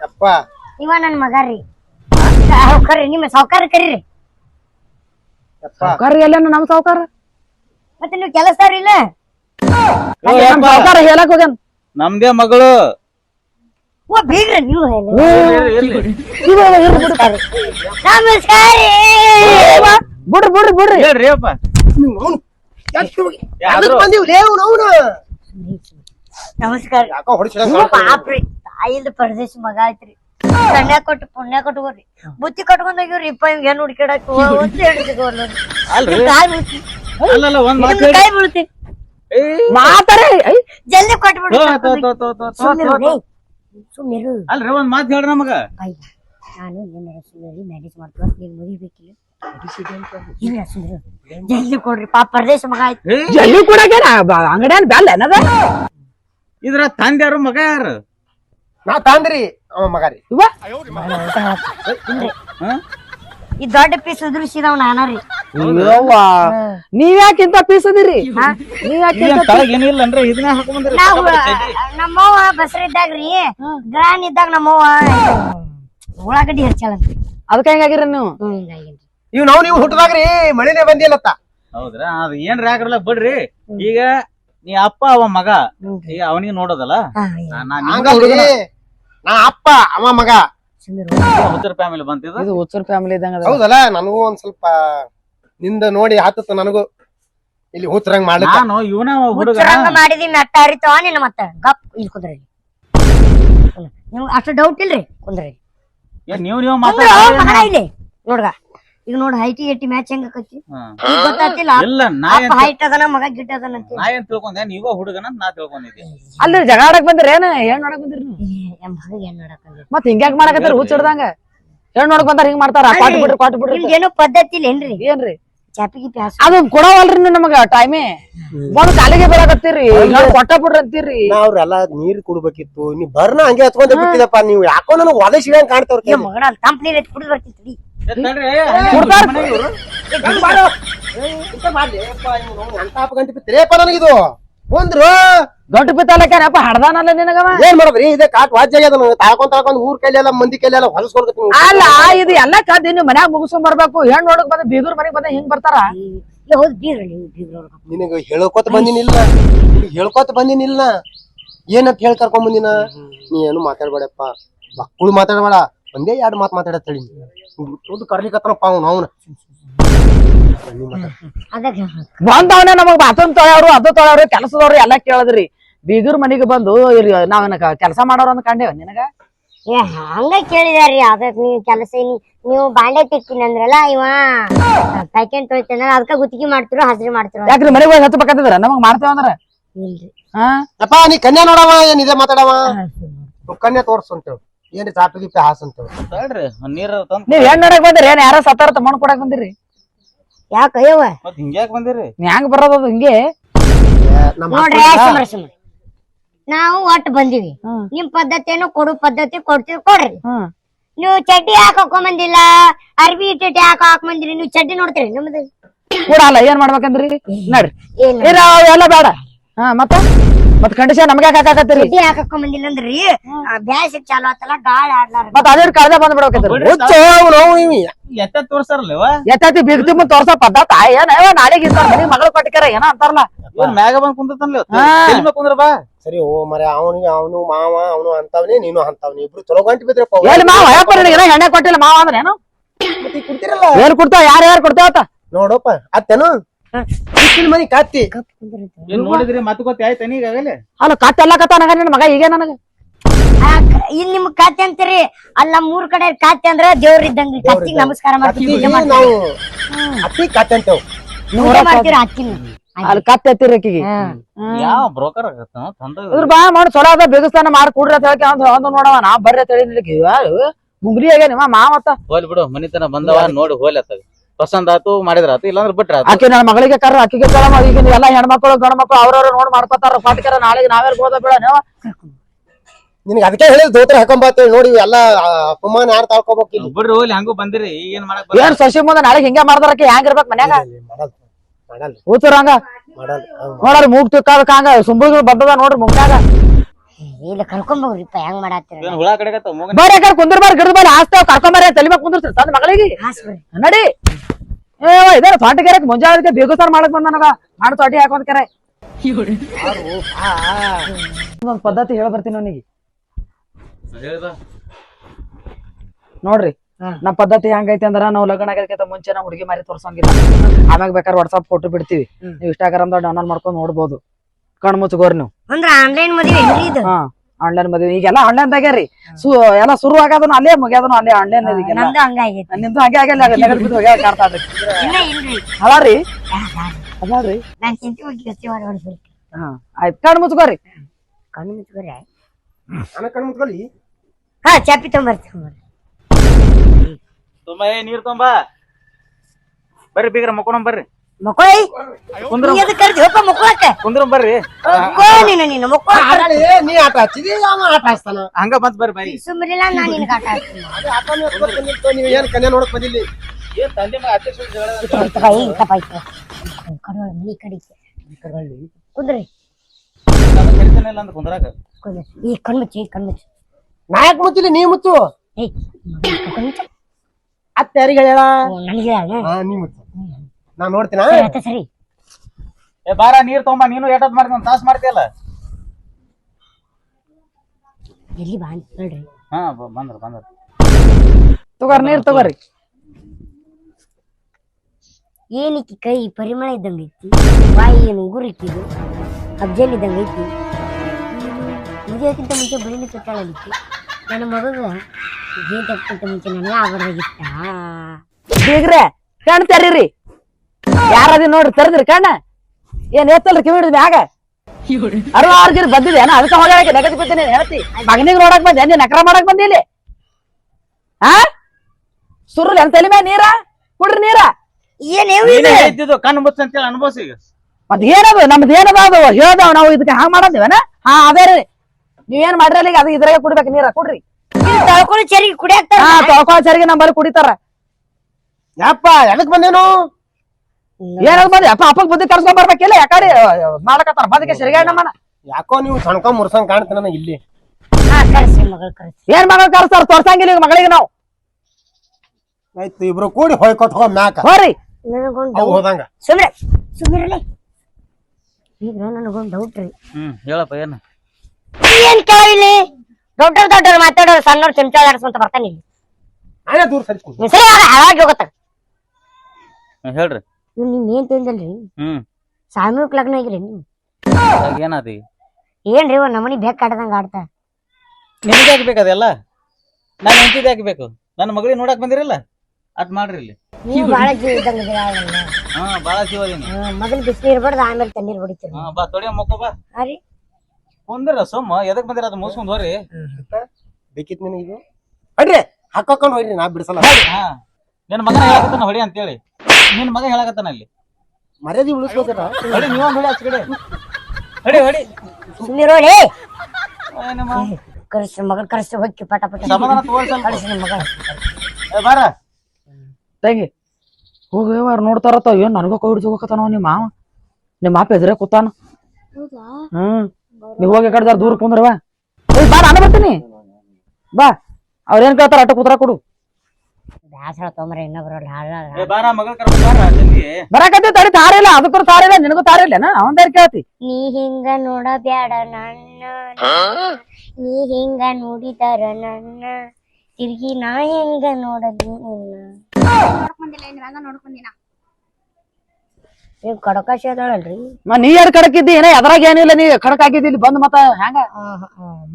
ಯಪ್ಪ. ಇವ ನನ್ ಮಗ ರೀ. ಸಾವ್ಕಾರ್ರಿ ನಿಮ್ಮ ಸಾವುಕಾರ ಕರೀರಿ. ಯಪ್ಪ. ಸಾವ್ಕಾರ ಎಲ್ಲ ನಮ್ ಸಾವ್ಕಾರ? ಮತ್ತೆ ನೀವು ಕೆಲಸದಾರ ಇಲ್ಲ? ನಮ್ ಸಾವ್ಕಾರ ಹೇಳಕ್ ಹೋಗ್ಯಾನ. ನಮ್ದೇ ಮಗಳು. ಓ ಬೀಗ್ರ ನೀವು ಹೇಳಿ. ಇವ ಇವ ಇರ್ಲಿ. ಬಿಡು. ನಮಸ್ಕಾರ. ಬಿಡ್ರಿ ಬಿಡ್ರಿ ಬಿಡ್ರಿ ಹೇಳ್ರಿ ಅಪ್ಪ ಬಂದೀವಿ ನಮಸ್ಕಾರ. ಯಾಕೋ ಪಾಪ್ರಿ. ತಾಯಿಲ್ದ ಪರದೇಶ ಮಗ ಐತ್ರಿ. ಸಣ್ಣ ಕೊಟ್ಟು ಪುಣ್ಯ ಕೊಟ್ಕೋರಿ. ಬುತ್ತಿ ಕಟ್ಕೊಂಡ್ ಹೋಗ್ಯವ್ರಿ ಇಪ್ಪ ಹಿಂಗ್ ಏನ್ ಹುಡ್ಕಿಡಕ್ ಬೀಳ್ತಿ. ಮಾತಾಡಿ ಜಲ್ದಿ ಕೊಟ್ಬಿಡು. ಸುಮ್ನಿರು ಅಲ್ರಿ ಒಂದ್ ಮಾತ್ ಹೇಳ್ರಿ ನಮಗ. ನಾನು ಏನಾರ ಮಾಡ್ತೀವ ಇಲ್ಲ ಜಲ್ದಿ ಕೊಡ್ರಿ ಪಾಪ ಪರದೇಶ ಮಗ ಆಯ್ತು. ಜಲ್ದಿ ಕೊಡಕ್ಕೆ ಅಂಗಡಿಯಲ್ಲಿ ಬ್ಯಾಲ್ ಏನದ? ಇದ್ರ ತಂದೆ ಯಾರು ಮಗ ಯಾರು? ನಾ ತಾಂದ್ರಿ ಅವ ಮಗ. ರೀ ಇವ? ಈ ದೊಡ್ಡ ಪೀಸ್ ಉದುರಿಸಿದವ್ ನಾನರಿ ಯವ್ವ ನೀವ್ಯಾಕಿಂತ ಪೀಸದಿರಿ ಅದಿರಿ ಏನ್ ತಳಗ್ ಏನಿಲ್ಲ ಅಂದ್ರೆ ಇದನ್ನ ಹಾಕೊಂಡ್ಬಂದ್ರಿ ನಾವು ನಮ್ಮವ್ವ ಬಸರಿದ್ದಾಗ್ರಿ ಗ್ರಾನ್ ಇದ್ದಾಗ ನಮ್ಮವ್ವ ಉಳ್ಳಾಗಡ್ಡಿ ಹೆಚ್ಚಲ್ಲ ಅದಕ್ಕೆ ಹೆಂಗಾಗಿರ ನೀವು? ಇವ್ ನಾವು ನೀವು ಹುಟ್ಟದಾಗ್ರಿ ಮಳಿನೇ ಬಂದಿಲ್ಲತ್ತ. ಹೌದ್ರಾ? ಅದ್ ಏನ್ರಿ ಆಗ್ರಲ್ಲ ಬಿಡ್ರಿ. ಈಗ ನೀ ಅಪ್ಪ ಅವ ಮಗ. ಈಗ ಅವನಿಗೆ ನೋಡೋದಲ್ಲ? ಹುಡುಗನ ನಾ ಅಪ್ಪ ಅವ ಮಗ. ಉತ್ತರ ಹುಚ್ಚರ ಫ್ಯಾಮಿಲಿ ಬಂತಿದ್ದು ಇದು? ಉತ್ತರ ಫ್ಯಾಮಿಲಿ ಇದ್ದಂಗ ಅದ. ಹೌದಲ್ಲ ನನಗೂ ಒಂದ್ ಸ್ವಲ್ಪ ನಿಂದ ನೋಡಿ ಹತ್ತ ನನಗೂ. ಇಲ್ಲಿ ಹೂತ್ರಂಗ್ ಮಾಡ್ಲಿಕ್ಕ. ನಾನು ಇವನ ಹುಡುಗ. ಹುಚ್ಚರಂಗ ಮಾಡಿದಿ ಮೆಟ್ಟ ಹರಿತಾವ ನಿನ್ನ ಮತ್ತ. ಗಪ್ ಇಲ್ಲಿ ಕುಂದ್ರಿ. ನಿಮ್ಗೆ ಅಷ್ಟು ಡೌಟ್ ಇಲ್ರಿ ಕುಂದ್ರಿ. ನೀವ್ ನೀವು ಕುಂದ್ರ ಮಾತಾಡ ಮಗನ ಇಲ್ಲಿ. ನೋಡ್ಗ. ಈಗ ನೋಡ್ ಹೈಟಿ ಎಟ್ಟಿ ಮ್ಯಾಚ್ ಹೆಂಗ ಆಕತಿ? ಗೊತ್ತಾತಿಲ್ಲ ಇಲ್ಲ ನಾ ಅಪ್ಪ ಹೈಟ್ ಅದನ ಮಗ ಗಿಟ್ ಅದನ ಅಂತ ನಾ ಏನ್ ತಿಳ್ಕೊಂಡೆ? ನೀವ ಹುಡುಗನ ಅಂತ ನಾ ತಿಳ್ಕೊಂಡಿದ್ದೆ. ಅಲ್ರಿ ಜಗ ಆಡಕ್ ಬಂದಿರಿ ಏನ? ಹೆಣ್ ನೋಡಕ್ ಬಂದ್ರಿ ನೀವು? ಮಗ ಏನ್ ನೋಡಕಂದ್ರಿ ಮತ್ ಹಿಂಗ್ಯಾಕ್ ಮಾಡಕತ್ತಾರ? ಹುಚ್ಚ ಹಿಡ್ದಂಗ. ಹೆಣ್ ನೋಡಕ್ ಬಂದಾರ ಹಿಂಗ್ ಮಾಡ್ತಾರ. ಕೊಟ್ಟು ಬಿಡ್ರಿ ಕೊಟ್ಟು ಬಿಡ್ರಿ ಏನೋ ಪದ್ಧತಿ ಇಲ್ಲ ಏನ್ರಿ? ಏನ್ರಿ? ಚಾಪಿಗೆ ಪ್ಯಾಸ್ ಅದು ಕೊಡವಲ್ರಿ ನೀವು ನಮಗ ಟೈಮೇ ಬಂದ್ ಕಾಲಿಗೆ ಬರಾಕತ್ತೀರಿ ನಾವ್ ಕೊಟ್ಟ ಬಿಡ್ರಿ ಅಂತೀರಿ. ಅವ್ರೆಲ್ಲ ನೀರ್ ಕುಡ್ಬೇಕಿತ್ತು ನೀ ಬರ್ನ ಹಂಗೆ ಹತ್ಕೊಂಡ್ ಬಿಟ್ಟಿದಪ್ಪ ನೀವು ಯಾಕೋ ನನಗ್ ಒದ ಸಿಗಂಗ್ ಕಾಣ್ತಾವ್ರ ಮಗನ ಅಲ್ಲಿ ತಂಪ್ ನೀರ್ ಐತಿ ಕುಡಿದು ಬರ್ತಿತ್ತು ನನಗಿದು. ಒಂದ್ರು ದೊಡ್ಡ ಪಿತ್ತಲಕ್ಕೇನಪ್ಪ ಹಡ್ದಾನಲ್ಲ ನಿನಗವ? ಏನ್ ಮಾಡ್ರಿ ಇದೇ ಕಾಟ್ ವಾಜ್ಯ ಆಗ್ಯದ ನನಗೆ ತಾಳ್ಕೊಂಡ್ ತಾಳ್ಕೊಂಡ್ ಊರ್ ಕೈಲೆಲ್ಲ ಮಂದಿ ಕೈಲೆಲ್ಲ ಹೊಲಸ್ಕೊಳ್ಕತ್ತೀನಿ ಅಲ್ಲ ಇದು ಎಲ್ಲಾ ಕದ್ದು ನೀವು ಮನ್ಯಾಗ ಮುಗಿಸ್ಕೊಂಡ್ ಬರ್ಬೇಕು ಹೆಣ್ ನೋಡಕ್ ಬಂದ ಬೀಗರ್ ಮನೆಗ್ ಬಂದ ಹೆಂಗ್ ಬರ್ತಾರ? ನಿನಗ ಹೇಳ್ಕೊತ ಬಂದಿನಿಲ್ಲ. ನಿನಗ್ ಹೇಳ್ಕೊತ ಬಂದಿನಿಲ್ಲ. ಏನಂತ ಹೇಳ್ ಕರ್ಕೊಂಡ್ ಬಂದಿನ? ನೀ ಏನು ಮಾತಾಡ್ಬೇಡಪ್ಪ. ಮಕ್ಕಳು ಮಾತಾಡ್ಬೇಡ. ಒಂದೇ ಎರಡು ಮಾತು ಮಾತಾಡತ್ತಳಿ ಒಂದು ಕರ್ಲಿಕತ್ತನಪ್ಪ ಅವ್ನು ಅವನ. ಅದಕ್ಕೆ ಬಂದವನೇ ನಮಗ್ ಅದನ್ ತೊಳೆಯವ್ರು ಅದು ತೊಳೆಯವ್ರು ಕೆಲಸದವ್ರು ಎಲ್ಲ ಕೇಳದ್ರಿ. ಬೀಗರ್ ಮನೆಗೆ ಬಂದು ಇಲ್ಲಿ ನಾವೇನ ಕೆಲಸ ಮಾಡೋರು ಅಂತ ಕಂಡೇವ ನಿನಗ? ಏ ಹಂಗ ಕೇಳಿದಾರಿ ಅದಕ್ ನೀವು ಕೆಲಸ ನೀವು ಬಾಂಡೆ ತಿಕ್ತೀನಿ ಅಂದ್ರಲ್ಲ ಇವ. ಪ್ಯಾಕೆಟ್ ತೊಳಿತಾನ ಅದಕ್ಕ ಗುತ್ತಿಗೆ ಮಾಡ್ತಿರೋ ಹಸಿರು ಮಾಡ್ತಿರೋ. ಯಾಕ್ರಿ ಮನೆಗೆ ಹೋಗಿ ಹತ್ತಬೇಕಂತಿದ್ರ ನಮಗ್ ಮಾಡ್ತೇವ ಅಂದ್ರ? ಇಲ್ರಿ. ಹಾ? ಅಪ್ಪ ನೀ ಕನ್ಯಾ ನೋಡವ ಏನಿದೆ ಮಾತಾಡವಾ? ಮಾತಾಡವ ಕನ್ಯಾ ತೋರ್ಸು ಅಂತೇವ್ ಏನ್ ಚಾಪಿ ಗಿಪ್ಪಿ ಹಾಸ್ ಅಂತೇವ್ ತಡ್ರಿ ನೀರ್ ತಂದ್ ನೀವ್ ನೋಡಕ್ ಬಂದಿರಿ? ಏನ್ ಯಾರ ಸತ್ತಾರ ತಮ್ಮನ್ ಕೊಡಕ್ ಬಂದಿರಿ? ಯಾಕ ಅಯ್ಯವ ಮತ್ ಹಿಂಗ್ಯಾಕ್ ಬಂದಿರಿ? ನೀ ಹೆಂಗ್ ಅದು ಹಿಂಗೆ? ನಮ್ಮ ನೋಡ್ರಿ ಸುಮ್ರ ಸುಮ್ರ ನಾವು ಒಟ್ಟು ಬಂದಿವಿ. ಹ್ಮ್. ನಿಮ್ ಪದ್ಧತಿಯನ್ನು ಕೊಡು ಪದ್ಧತಿ ಕೊಡ್ತೀವಿ ಕೊಡ್ರಿ. ಹ್ಮ್. ನೀವು ಚಡ್ಡಿ ಯಾಕೆ ಹಾಕೊಂಬಂದಿಲ್ಲ? ಅರ್ಬಿ ಚಡ್ಡಿ ಯಾಕೆ ಹಾಕೊಂಬಂದಿರಿ? ನೀವು ಚಡ್ಡಿ ನೋಡ್ತೀರಿ ನಮ್ದು? ಕೂಡಲ್ಲ ಏನ್ ಮಾಡ್ಬೇಕಂದ್ರಿ? ನಡ್ರಿ. ಎಲ್ಲ ಏನ್ ಅವೆಲ್ಲ ಬೇಡ. ಹಾ ಮತ್ತ? ಮತ್ ಕಂಡೀಷನ್ ನಮ್ಗೆ ಹಾಕಾಕತ್ತೀರಿ? ಯಾಕ ಯಾಕೆ ಹಾಕೊಂಡ್ ಬಂದಿಲ್ಲ ಅಂದ್ರಿ ಬ್ಯಾಸಿಗ್ ಚಾಲು ಆತಲ್ಲ ಗಾಳಿ ಆಡ್ಲಾರ ಮತ್ ಅದೇ ಕಳ್ದ ಬಂದ್ ಇವ. ಎತ್ತ ತೋರ್ಸಾರಲ್ಲ ಎತ್ತೈತಿ ಬೀಗ್ ತುಂಬ ತೋರ್ಸ ಪದ್ಧತ ಏನ ನಾಳೆಗೆ ಇರ್ತಾರ ಮನಿ ಮಗಳು ಕೊಟ್ಟಿಕ್ಯಾರ ಏನ ಅಂತಾರಲ್ಲ. ಮ್ಯಾಗ ಬಂದ್ ಹಾ. ಕುಂದ್ರ ಬಾ. ಸರಿ ಓ ಮರೆ ಅವನಿಗೆ ಅವನು ಮಾವ ಅವನು ಅಂತವ್ನಿ ನೀನು ಅಂತವ್ನಿ. ಇಬ್ರು ಚಲೋ ಗಂಟು ಬಿದ್ರಪ್ಪ ಎಲ್ಲಿ ಮಾವ? ನಿನಗೆ ಏನೋ ಎಣ್ಣೆ ಕೊಟ್ಟಿಲ್ಲ ಮಾವ ಅಂದ್ರೆ ಏನು ಕುಡ್ತಿರಲ್ಲ. ಏನ್ ಕೊಡ್ತಾವ? ಯಾರು ಯಾರು ಕೊಡ್ತಾವತ್ತ ನೋಡಪ್ಪ ಅತ್ತೇನು? ಇಕ್ಕಿನ ಮನಿ ಕತ್ತಿ ಏನ್ ನೋಡಿದ್ರಿ? ಮತ್ ಗೊತ್ತ ಆಯ್ತ ನೀಗಾಗಲೇ ಅಲ್ಲ ಕಟ್ಟೆಲ್ಲ ಕತ್ತ ನನಗ ನಿನ್ ಮಗ ಈಗ ನನಗ. ಇಲ್ಲಿ ನಿಮ್ ಕಾತೆ ಅಂತೀರಿ? ಅಲ್ಲ ಮೂರ್ ಕಡೆ ಕಾತೆ ಅಂದ್ರ ದೇವ್ರ ಇದ್ದಂಗ ಕತ್ತಿಗೆ ನಮಸ್ಕಾರ ಮಾಡ್ತೀವಿ ನಾವು ಅತ್ತಿ ಅಂತೇವ್. ಮಾಡ್ತೀರ ಹತ್ತಿನ ಅಲ್ಲಿ ಕತ್ತೆ ಯಾವ ಬ್ರೋಕರ್ ಇದ್ರ. ಬಾ ಮಾಡಿ ಚಲೋ ಅದ ಬೇಗಸ್ತಾನ ಮಾಡಿ ಕೂಡ್ರಿ ಅಂತ ಹೇಳಿ ನೋಡವ ನಾ ಬರ್ರಿ ಅಂತ ಹೇಳಿ ಯಾರು ಮುಂಗ್ರಿ ಆಗ್ಯ ನಿಮ್ಮ ಮಾವತ್ತ ಹೋಲ್ ಬಿಡು ಮನಿತನ ಬಂದವ ನೋಡಿ ಹೋಲ್ ಅತ್ತಾಗ ಪಸಂದ್ ಆತು ಮಾಡಿದ್ರ ಆತು ಇಲ್ಲಾಂದ್ರೆ ಬಿಟ್ರ ಆಕೆ ನನ್ನ ಮಗಳಿಗೆ ಕರ್ರ ಆಕಿಗೆ ಕರ ಈಗ ಎಲ್ಲ ಹೆಣ್ಮಕ್ಳು ಗಂಡ ಮಕ್ಳು ಅವ್ರವ್ರ ನೋಡ್ ಮಾಡ್ಕೊತಾರ ಪಾಟಿಕರ ನಾಳೆಗೆ ನಾವೇ ಹೋದ ಬೇಡ ನೀವು. ನಿನಗೆ ಅದಕ್ಕೆ ಹೇಳಿದ್ ದೋತ್ರ ಹಾಕೊಂಬತ್ತೇಳಿ ನೋಡಿ ಎಲ್ಲ ಅಪಮಾನ ಯಾರು ತಾಳ್ಕೊಬೇಕು ಇಲ್ಲಿ? ಬಿಡ್ರಿ ಹೋಗ್ಲಿ ಹಂಗೂ ಬಂದಿರಿ ಈಗ ಏನ್ ಮಾಡಕ್ ಏನ್ ಸಸಿ ಮುಂದ ನಾಳೆಗೆ ಹಿಂಗೆ ಮಾಡ್ದಾರಕ್ಕೆ ಹ್ಯಾಂಗ್ ಇರ್ಬೇಕು ಮನ್ಯಾಗ? ಮಾಡಲ್ ಮಾಡಲ್ ಕೂತಿರ ಹಂಗ. ಮಾಡಲ್ ಹಂಗ್ ನೋಡ್ರಿ ಮೂಗ್ ತಿಕ್ಕಾಗ ಹಂಗ ಸುಂಬುಗಳು ಬಂದದ ನೋಡ್ರಿ ಮುಗ್ಯಾಗ ಇಲ್ಲ ಕರ್ಕೊಂಬೋಗ್ರಿಪ್ಪ ಹೆಂಗ್ ಮಾಡತ್ತೀರ? ಏನ್ ಹುಳ ಕಡೆಗತ್ತ ಮೂಗನ್ ಬರ್ರಿ ಯಾಕಂದ್ರೆ ಕುಂದ್ರ ಬಾರಿ ಗಿಡದ ಬಾರಿ ಆಸ್ತಾವ್ ಕರ್ಕೊಂಬರ್ರಿ ತಲೆ ಮ್ಯಾಗ ಕುಂದಿರ್ತೀರಿ ತಂದ ಮಗಳಿಗೆ. ಹಾಸ್ಬಿಡ್ರಿ ನಡಿ. ಏ ಇದಾರ ತೋಟಕೆರೆಕ್ ಮುಂಜಾನೆ ಬೇಗುಸಾರ ಮಾಡಕ್ ಬಂದ ನನಗ. ಮಾಡಿ ತೋಟಿ ಹಾಕೊಂಡ್ ಕೆರೆ. ಒಂದ್ ಪದ್ಧತಿ ಹೇಳ ಬರ್ತೀನಿ ಅವನಿಗೆ. ನೋಡ್ರಿ ನಮ್ ಪದ್ಧತಿ ಹೆಂಗೈತಿ ಅಂದ್ರ ನಾವ್ ಲಗ್ನ ಆಗದಕ್ಕಿಂತ ಮುಂಚೆ ನಾವ್ ಹುಡುಗಿ ಮಾರಿ ತೋರ್ಸಂಗಿಲ್ಲ. ಆಮ್ಯಾಗ ಬೇಕಾದ್ರೆ ವಾಟ್ಸಾಪ್ ಫೋಟೋ ಬಿಡ್ತೀವಿ. ನೀವು ಇನ್ಸ್ಟಾಗ್ರಾಮ್ ಡೌನ್ಲೋಡ್ ಮಾಡ್ಕೊಂಡ್ ನೋಡ್ಬೋದು. ಕಣ್ ಮುಚ್ಕೋರಿ ನೀವು. ಅಂದ್ರ ಆನ್ಲೈನ್ ಮದ್ವೆ ಏನ್ರಿ ಇದು? ಹಾ ಆನ್ಲೈನ್ ಮದ್ವೆ. ಈಗೆಲ್ಲ ಆನ್ಲೈನ್ ದಾಗ್ಯಾರಿ ಸು ಎಲ್ಲ ಶುರು ಆಗ್ಯಾದನು ಅಲ್ಲೇ ಮುಗಿಯೋದನು ಅಲ್ಲೇ ಆನ್ಲೈನ್ ಈಗೆಲ್ಲ. ನಮ್ದು ಹಂಗಾಗೈತಿ ನಿಮ್ದು ಹಂಗೆ ಆಗಲ್ಲ ನಗರ ಬಿದ್ದು ಹೋಗ್ಯಾವ. ಇನ್ನ ಇಲ್ರಿ. ಅದಾರಿ ನಾನ್ ಚಿಂತೆ ಮಾಡಿ ಹಾ ಆಯ್ತು. ಕಣ್ ಮುಚ್ಚಗೋರಿ ಕಣ್ಣು ಮುಚ್ಕೊರಿ ಕಣ್ಣು ಮುಚ್ಕೊಳ್ಳಿ ಹಾ ಚಾಪಿ ತೊಂಬರ್ತೀನಿ ತುಂಬಾ ಏ ನೀರ್ ತುಂಬಾ ಬರ್ರಿ ಬೀಗ್ರ ಮಕ್ಕೊಂಡ್ ಬರ್ರಿ. ಮಕ್ಕಳೈ ಕುಂದ್ರ ಎದಕ್ ಕರ್ದಿ? ಹೋಪ ಮಕ್ಕಳಕ್ಕ ಕುಂದ್ರ ಬರ್ರಿ. ನೀನು ನೀ ಆಟ ಹಚ್ಚಿದಿ ಅವ ಆಟ ಹಚ್ತಾನ ಹಂಗ ಬಂತ್ ಬರ್ರಿ ಬಾಯಿ. ಸುಮ್ರಿಲ್ಲ ನಾ ಅದೇ ಆಟನೇ ಎತ್ಕೊಂಡ್ ನೀವ್ ಏನ್ ಕನ್ಯಾ ನೋಡಕ್ ಬಂದಿಲ್ಲಿ ಏನ್ ತಂದೆ ಮಗ ಅತ್ತೆ ಸುಳ್ಳು ಜಗಳ ಅಂತ. ತಗೋ, ಈಗ ತಪ್ಪ ಆಯ್ತು. ಕಡೆ ಮನಿ ಕಡಿಕೆ ಕುಂದ್ರಿ. ಅದು ಕರಿತಾನೆ ಇಲ್ಲ ಅಂತ ಕುಂದ್ರಾಗ ಕುಂದ್ರಿ. ಈ ಕಣ್ಮುಚ್ಚಿ ಈ ಕಣ್ಮುಚ್ಚಿ ನಾಯಕ್ ಮುಚ್ಚಿಲಿ ನೀ ಮುಚ್ಚು? ಏಯ್ ಕಣ್ಮುಚ್ಚ ಅತ್ತೆ ಯಾರಿಗೆ ಹೇಳ ನನಗೆ ನೀ ಮುಚ್ಚು. ನಾ ನೋಡ್ತೀನ? ಸರಿ ಏ ಬಾರ ನೀರ್ ತಗೊಂಬ ನೀನು ಏಟದ್ ಮಾಡ್ತೀನಿ ಒಂದ್ ತಾಸ್ ಮಾಡ್ತೀಯಲ್ಲ? ಎಲ್ಲಿ ಬಾ ಅಂತ ಹೇಳ್ರಿ. ಹಾ ಬ- ಬಂದ್ರ ಬಂದ್ರ. ತಗೋರಿ ನೀರ್ ತಗೋರಿ. ಏನಿಕ್ಕಿ ಕೈ ಪರಿಮಳ ಇದ್ದಂಗ ಐತಿ? ಬಾಯಿ ಏನು ಉಗುರಿಕ್ಕಿದು ಅಬ್ಜಲ್ ಇದ್ದಂಗ ಐತಿ? ಮದುವೆಕ್ಕಿಂತ ಮುಂಚೆ ಬಳಿನ ತೊಟ್ಟಾಳಿತ್ತು ನನ್ನ ಮಗಗ ಜೇನ್ ಮುಂಚೆ ನನಗೆ ಆಗ್ಬಾರ್ದಾಗಿತ್ತ? ಬೀಗ್ರೆ ಕಣ್ ತೆರೀರಿ ಯಾರದಿ ನೋಡ್ರಿ ತರದ್ರಿ ಕಣ್ಣ. ಏನ್ ಎತ್ತಲ್ರಿ ಕಿವಿ ಹಿಡಿದ್ ಮ್ಯಾಗ ಅರವಾರು ಆರ್ಗಿರ್ ಬಂದಿದೆ ಏನ ಅದಕ್ಕೆ ಹೋಗಿ ನೆಗದಿ ಬಿದ್ದೇನೆ ಹೇಳ್ತಿ ಮಗನಿಗೆ ನೋಡಕ್ ಬಂದೆ ನೀನ್ ನಕರ ಮಾಡಕ್ ಬಂದಿ ಇಲ್ಲಿ? ಹಾ ಸುರುಲ್ ಎಂತ ತಲೆ ಮ್ಯಾ ನೀರ? ಕುಡ್ರಿ ನೀರ? ಏನ್ ಹೇಳು ಇದು? ನೀನೇ ಹೇಳ್ತಿದ್ದು ಕಣ್ಣು ಮುಚ್ಚ ಅಂತೇಳಿ ಅನ್ಬೋಸ್ ಈಗ. ಮತ್ ಏನದು? ನಮ್ದು ಏನದ ಅದು? ಹೇಳ್ದಾವ್ ನಾವು ಇದಕ್ಕೆ ಹಾ ಮಾಡದೇವನ? ಹಾ ಅದೇ ರೀ. ನೀವೇನ್ ಮಾಡ್ರಿ ಈಗ? ಅದು ಇದ್ರಾಗ ಕುಡ್ಬೇಕು ನೀರ ಕುಡ್ರಿ. ತಳ್ಕೊಂಡು ಚರಿಗೆ ಕುಡಿಯಾಕ್ತಾರ? ಹಾ ತೊಳ್ಕೊಳ ಸರಿಗೆ ನಂಬಲ್ಲಿ ಕುಡಿತಾರ. ಯಪ್ಪ ಎದಕ್ ಬಂದೇನು ಏನದ್ ಬಂದಿ ಅಪ್ಪ ಅಪ್ಪಗ್ ಬುದ್ಧಿ ಕರ್ಸ್ಕೊಂಡ್ ಬರ್ಬೇಕಿಲ್ಲ? ಯಾಕಡೆ ಮಾಡಕತ್ತಾರ? ಬದಕ್ಕೆ ಸರಿಗಾಡ ನಮ್ಮನ ಯಾಕೋ ನೀವು ಸಣ್ಕ ಮುರ್ಸಂಗ್ ಕಾಣ್ತ ನನಗೆ ಇಲ್ಲಿ? ಹಾ ಕರ್ಸಿ ಮಗಳು ಕರ್ಸಿ. ಏನ್ ಮಗಳ ಕರ್ಸ್ತಾರ? ತೋರ್ಸಂಗಿಲ್ಲ ಈಗ ಮಗಳಿಗೆ ನಾವು. ಆಯ್ತು ಇಬ್ರು ಕೂಡಿ ಹೊಯ್ಕೊಟ್ ಹೋಗ ಮ್ಯಾಕ. ಹೋರಿ. ನನಗೊಂದು ಅವು ಹೋದಂಗ. ಸುಮ್ರೆ ಸುಮ್ಮಿರಲಿ ಈಗ ನನಗೊಂದು ಡೌಟ್ ರೀ. ಹ್ಮ್ ಹೇಳಪ್ಪ ಏನ? ಏನ್ ಕೇಳಿಲಿ ದೊಡ್ಡವ್ರು ದೊಡ್ಡವ್ರು ಮಾತಾಡೋರು ಸಣ್ಣವ್ರು ಚಮಚ ಆಡಿಸ್ಕೊಂತ ಬರ್ತಾನೆ ಇಲ್ಲಿ. ನಾನೇ ದೂರ ಸರಿಸ್ಕೊಂಡು ಸರಿ ಹಾಳಾಗಿ ಹೋಗತ್ತ. ಹೇಳ್ರಿ. ಇವ್ ನಿಮ್ ಏನ್ ತಿಂದಲ್ರಿ ಹ್ಮ್. ಸಾಮೂಹಿಕ ಲಗ್ನ ಆಗಿರಿ ನೀವು ಏನಾದ? ಏನ್ರಿ ಒಂದ್ ನಮನಿ ಬೆಕ್ ಆಡ್ದಂಗ ಆಡ್ತಾ? ನಿಮ್ಗೆ ಹಾಕ್ಬೇಕು ಅದೆಲ್ಲ? ನಾನು ಹೆಂಡತಿದ್ ಹಾಕ್ಬೇಕು ನನ್ನ ಮಗಳಿಗೆ ನೋಡಕ್ ಬಂದಿರಲ್ಲ? ಅದ್ ಮಾಡ್ರಿ ಇಲ್ಲಿ. ನೀವು ಬಾಳ ಜೀವ ಇದ್ದಂಗ. ಹಾ ಬಾಳ ಜೀವದೀನಿ ಹಾ, ಮೊದಲು ಬಿಸಿನೀರ್ ಬಡ್ದು ಆಮೇಲೆ ತಣ್ಣೀರ್ ಹೊಡಿತೀರಿ ಹಾ ಬಾ ತೊಡೆ ಮಕ್ಕೋ ಬಾ. ಅರಿ ಕುಂದ್ರ ಸೊಮ್ಮ ಎದಕ್ ಬಂದಿರ ಅದು ಮುಗಿಸ್ಕೊಂಡ್ ಹೋರಿ ಬೇಕಿತ್ತು ನಿನಗೆ ಇದು? ಅಡ್ರಿ ಹಾಕೊಂಡು ಹೋಯ್ರಿ ನಾ ಬಿಡಿಸಲ್ಲ. ಹಾ. ನಿನ್ ಮಗನ ಹೇಳಕತ್ತಾನ ಹೊಡಿ ಅಂತೇಳಿ. ನಿನ್ ಮಗ ಹೇಳಕತ್ತಾನ ಅಲ್ಲಿ? ಮರ್ಯಾದೆ ಉಳಿಸ್ಬೇಕಲ್ಲ ಹೊಡಿ ನೀವೊಂದ್ ಹೊಡಿ ಆಚೆ ಕಡೆ. ಹೊಡಿ ಹೊಡಿ. ಸುಮ್ಮೀರ್ ನೋಡಿ ಏ ನಿಮ್ಮ ಕರ್ಸಿ ಮಗಳ ಕರ್ಸಿ ಹೋಗಿ ಪಟ ಪಟ ಸಮಾಧಾನ ತೋರ್ಸಲ್ಲ ಕರ್ಸಿ ನಿಮ್ ಮಗಳ ಏ ಬಾರ. ತಂಗಿ. ಹೋಗಿ ಅವ್ರು ನೋಡ್ತಾರತ್ತ ಏನ್ ನನಗೂ ಕೈ ಹಿಡ್ಸೋಕತ್ತಾನ ನಿಮ್ಮ ಮಾವ? ನಿಮ್ಮ ಮಾಪ ಎದುರೇ ಕೂತಾನ? ಹ್ಮ್. ನೀವ್ ಹೋಗಿ ಕಡೆ ದೂರ ಕುಂದ್ರವಾ ಬಾ. ನಾನು ಬರ್ತೀನಿ. ಬಾ. ಅವ್ರೇನ್ ಕೇಳ್ತಾರ ಅಟ್ಟ ಕೂತ್ರ ಕೊಡು. ಬ್ಯಾಸರ ತೊಂಬರ ಇನ್ನೊಬ್ರು ಹಾಳ ಏ ಬಾರ ಮಗಳ ಕರ್ಕೊಂಡ್ ಬಾರ ಜಲ್ದಿ. ಬರಾಕತ್ತಿ ತಡಿ ತಾರಿಲ್ಲ ಅದಕ್ಕೂ ತಾರಿಲ್ಲ ನಿನಗೂ ತಾರಿಲ್ಲನ ಅವಂದೇರ್ ಕೇಳ್ತಿ? ನೀ ಹಿಂಗ ನೋಡಬ್ಯಾಡ ನನ್ನ ನೀ ಹಿಂಗ ನೋಡಿದರ ನನ್ನ. ತಿರ್ಗಿ ನಾ ಹೆಂಗ ನೋಡಲಿ ನಿನ್ನ? ನೀವ್ ಕಡಕಾಶಿ ಅದಳಲ್ರಿ. ಮ ನೀ ಯಾರು ಕಡಕಿದ್ದಿ ಏನ? ಎದ್ರಾಗ ಏನಿಲ್ಲ ನೀ ಕಡಕ್ ಆಗಿದ್ದಿ ಇಲ್ಲಿ ಬಂದ್ ಮತ್ತ ಹೆಂಗ